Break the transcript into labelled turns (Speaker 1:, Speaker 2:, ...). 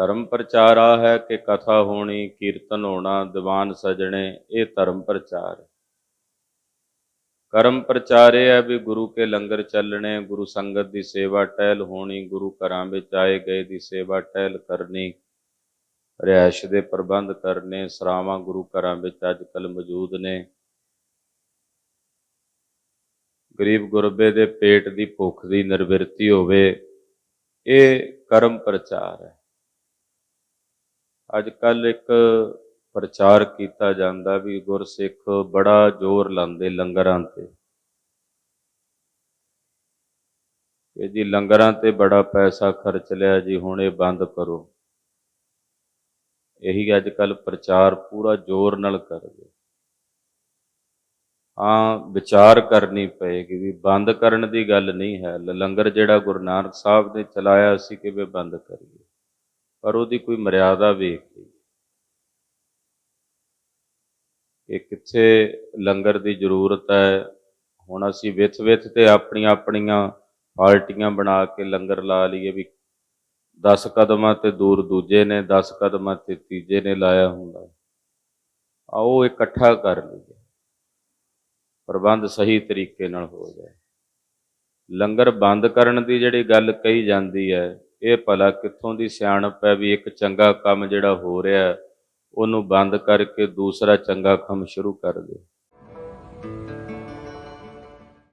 Speaker 1: ਧਰਮ ਪ੍ਰਚਾਰਾ ਹੈ ਕਿ ਕਥਾ ਹੋਣੀ, ਕੀਰਤਨ ਹੋਣਾ, ਦੀਵਾਨ ਸਜਣੇ, ਇਹ ਧਰਮ ਪ੍ਰਚਾਰ ਹੈ। ਕਰਮ ਪ੍ਰਚਾਰੇ ਹੈ ਵੀ ਗੁਰੂ ਕੇ ਲੰਗਰ ਚੱਲਣੇ, ਗੁਰੂ ਸੰਗਤ ਦੀ ਸੇਵਾ ਟਹਿਲ ਹੋਣੀ, ਗੁਰੂ ਘਰਾਂ ਵਿੱਚ ਆਏ ਗਏ ਦੀ ਸੇਵਾ ਟਹਿਲ ਕਰਨੀ, ਰਿਹਾਇਸ਼ ਦੇ ਪ੍ਰਬੰਧ ਕਰਨੇ, ਸਰਾਵਾਂ ਗੁਰੂ ਘਰਾਂ ਵਿੱਚ ਅੱਜ ਕੱਲ ਮੌਜੂਦ ਨੇ। ਗਰੀਬ ਗੁਰਬੇ ਦੇ ਪੇਟ ਦੀ ਭੁੱਖ ਦੀ ਨਿਰਵਿਰਤੀ ਹੋਵੇ, ਇਹ ਕਰਮ ਪ੍ਰਚਾਰ ਹੈ। ਅੱਜ ਕੱਲ ਇੱਕ ਪ੍ਰਚਾਰ ਕੀਤਾ ਜਾਂਦਾ ਵੀ ਗੁਰਸਿੱਖ ਬੜਾ ਜ਼ੋਰ ਲਾਉਂਦੇ ਲੰਗਰਾਂ ਤੇ। ਕਿ ਜੀ ਲੰਗਰਾਂ ਤੇ ਬੜਾ ਪੈਸਾ ਖਰਚ ਲਿਆ ਜੀ, ਹੁਣ ਇਹ ਬੰਦ ਕਰੋ। ਇਹੀ ਅੱਜ ਕੱਲ ਪ੍ਰਚਾਰ ਪੂਰਾ ਜ਼ੋਰ ਨਾਲ ਕਰਦੇ। ਹਾਂ, ਵਿਚਾਰ ਕਰਨੀ ਪਏਗੀ ਵੀ ਬੰਦ ਕਰਨ ਦੀ ਗੱਲ ਨਹੀਂ ਹੈ। ਲੰਗਰ ਜਿਹੜਾ ਗੁਰੂ ਨਾਨਕ ਸਾਹਿਬ ਨੇ ਚਲਾਇਆ ਸੀ ਕਿ ਕਿਵੇਂ ਬੰਦ ਕਰੀਏ? ਪਰ ਉਹਦੀ ਕੋਈ ਮਰਿਆਦਾ ਵੇਖ ਲਈ। ਕਿ ਕਿੱਥੇ ਲੰਗਰ ਦੀ ਜ਼ਰੂਰਤ ਹੈ? ਹੁਣ ਅਸੀਂ ਵਿਥ ਵਿਥ ਤੇ ਆਪਣੀਆਂ ਆਪਣੀਆਂ ਪਾਰਟੀਆਂ ਬਣਾ ਕੇ ਲੰਗਰ ਲਾ ਲਈਏ ਵੀ 10 ਕਦਮਾਂ ਤੇ ਦੂਰ ਦੂਜੇ ਨੇ 10 ਕਦਮਾਂ ਤੇ ਤੀਜੇ ਨੇ ਲਾਇਆ ਹੁੰਦਾ। ਆਓ ਇਕੱਠਾ ਕਰ ਲਈਏ। ਪ੍ਰਬੰਧ ਸਹੀ ਤਰੀਕੇ ਨਾਲ ਹੋ ਜਾਏ। ਲੰਗਰ ਬੰਦ ਕਰਨ ਦੀ ਜਿਹੜੀ ਗੱਲ ਕਹੀ ਜਾਂਦੀ ਹੈ ਇਹ ਭਲਾ ਕਿੱਥੋਂ ਦੀ ਸਿਆਣਪ ਹੈ ਵੀ ਇੱਕ ਚੰਗਾ ਕੰਮ ਜਿਹੜਾ ਹੋ ਰਿਹਾ ਉਹਨੂੰ ਬੰਦ ਕਰਕੇ ਦੂਸਰਾ ਚੰਗਾ ਕੰਮ ਸ਼ੁਰੂ ਕਰ ਦੇ।